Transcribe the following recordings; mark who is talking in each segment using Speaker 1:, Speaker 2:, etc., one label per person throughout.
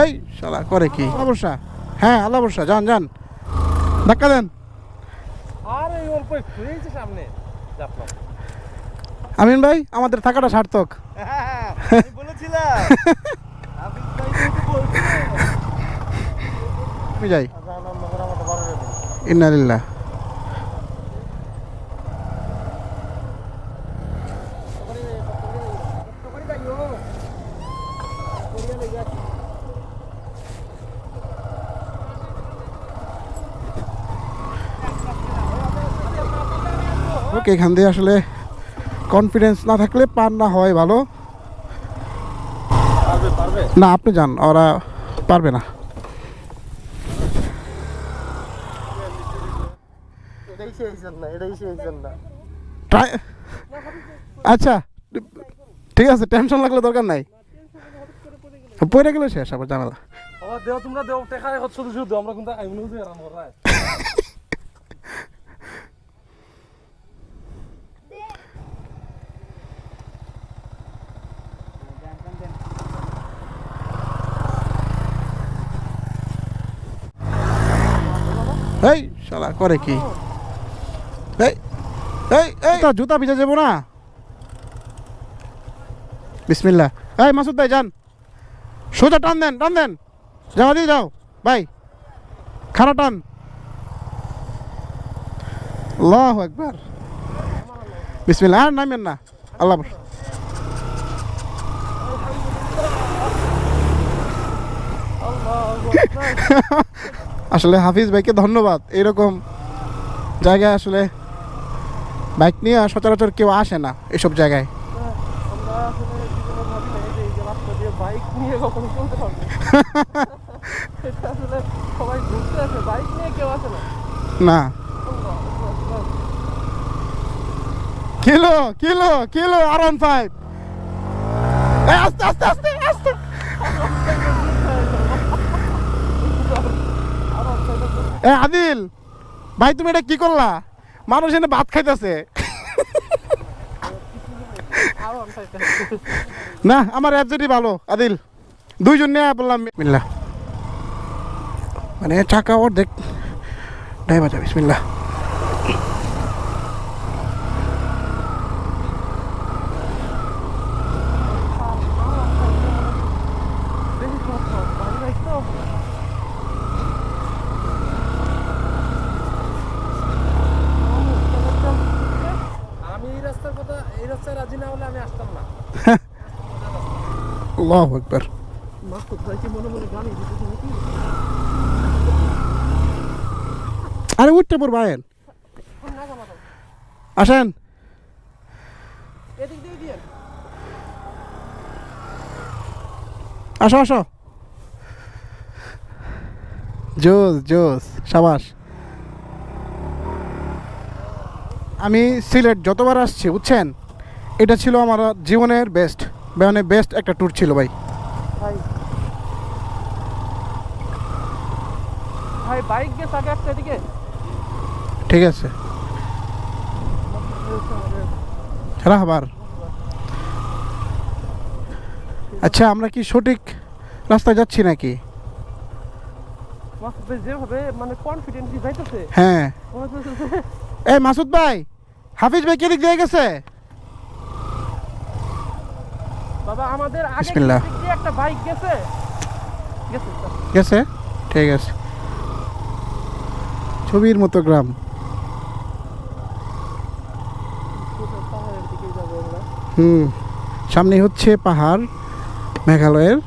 Speaker 1: এই শালা করে কি আল্লাহ হ্যাঁ আল্লাহ বর্ষা যান যান ধাক্কা দেন আমিন ভাই আমাদের থাকাটা সার্থক
Speaker 2: আমি
Speaker 1: যাই
Speaker 2: নগর
Speaker 1: ওকে এখান দিয়ে আসলে কনফিডেন্স না থাকলে পার না হয় ভালো। না আপনি যান ওরা পারবে না। আচ্ছা ঠিক আছে টেনশন লাগলে দরকার নাই। পড়ে গেলে শেষ আবার জানালা
Speaker 2: দেও তোমরা দেও টেকা শুধু শুধু আমরা কিন্তু
Speaker 1: এই শালা করে কি? এই এই এই। তো জুতা ভিজে যাব না। বিসমিল্লাহ। এই মাসুদ ভাই যান। সোজা টান দেন টান দেন। যাওয়া দিয়ে যাও। ভাই খারা টান। আল্লাহ একবার বিসমিল্লাহ আর নামেন না। আল্লাহ হাফেজ। আসলে হাফিজ ভাইকে ধন্যবাদ। এরকম জায়গায় আসলে বাইক নিয়ে সচরাচর কেউ আসে না এসব জায়গায়।
Speaker 2: না।
Speaker 1: কিলো কিলো কিলো আর ওয়ান ফাইভ আস্তে আস্তে আস্তে আস্তে। এ, আদিল, ভাই, তুমি এটা কি করলা? মানুষ এনে ভাত খাইতেছে। না, আমার অ্যাবজেটই ভালো, আদিল। দুইজন নিয়ে বললাম মিল্লা মানে চাকা ওর দেখ ড্রাইভার যাবে বিসমিল্লাহ
Speaker 2: দেখি সব সব ভালো লাগতো আমি এই রাস্তার কথা এই রাস্তায় রাজি না হলে আমি আসতাম না
Speaker 1: আল্লাহ একবার আরে উঠতে পড়ব, আয়েন। আসেন। আসো আসো। জোস জোস, সাবাস। আমি সিলেট যতবার আসছি, বুঝছেন? এটা ছিল আমার জীবনের বেস্ট মানে বেস্ট একটা ট্যুর ছিল ভাই।
Speaker 2: বাইক এদিকে?
Speaker 1: ঠিক আছে। খেলা আবার আচ্ছা আমরা কি সঠিক রাস্তায় যাচ্ছি নাকি?
Speaker 2: যেভাবে মানে কনফিডেন্টলি যাইতেছে?
Speaker 1: হ্যাঁ। এই মাসুদ ভাই হাফিজ ভাই কেদিক দিয়ে গেছে?
Speaker 2: বাবা আমাদের আগে। একটা বাইক গেছে। গেছে
Speaker 1: ঠিক আছে। ছবির মতো গ্রাম। হুম। সামনে হচ্ছে পাহাড় মেঘালয়ের।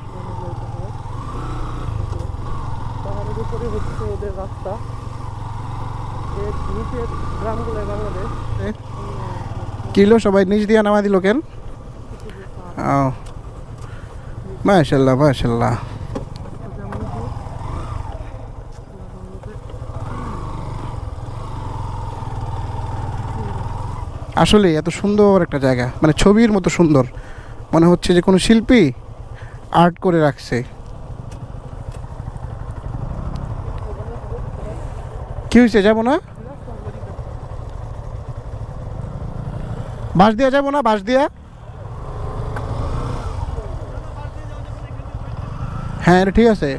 Speaker 1: কিলো সবাই নিচ দিয়ে নামা দিল কেন? ও মাশাল্লাহ মাশাল্লাহ আসলে এত সুন্দর একটা জায়গা মানে ছবির মতো সুন্দর। মনে হচ্ছে যে কোনো শিল্পী আর্ট করে রাখছে। কি হয়েছে, যাব না? বাঁশ দিয়া যাব না, বাঁশ দিয়া? হ্যাঁ এটা ঠিক আছে।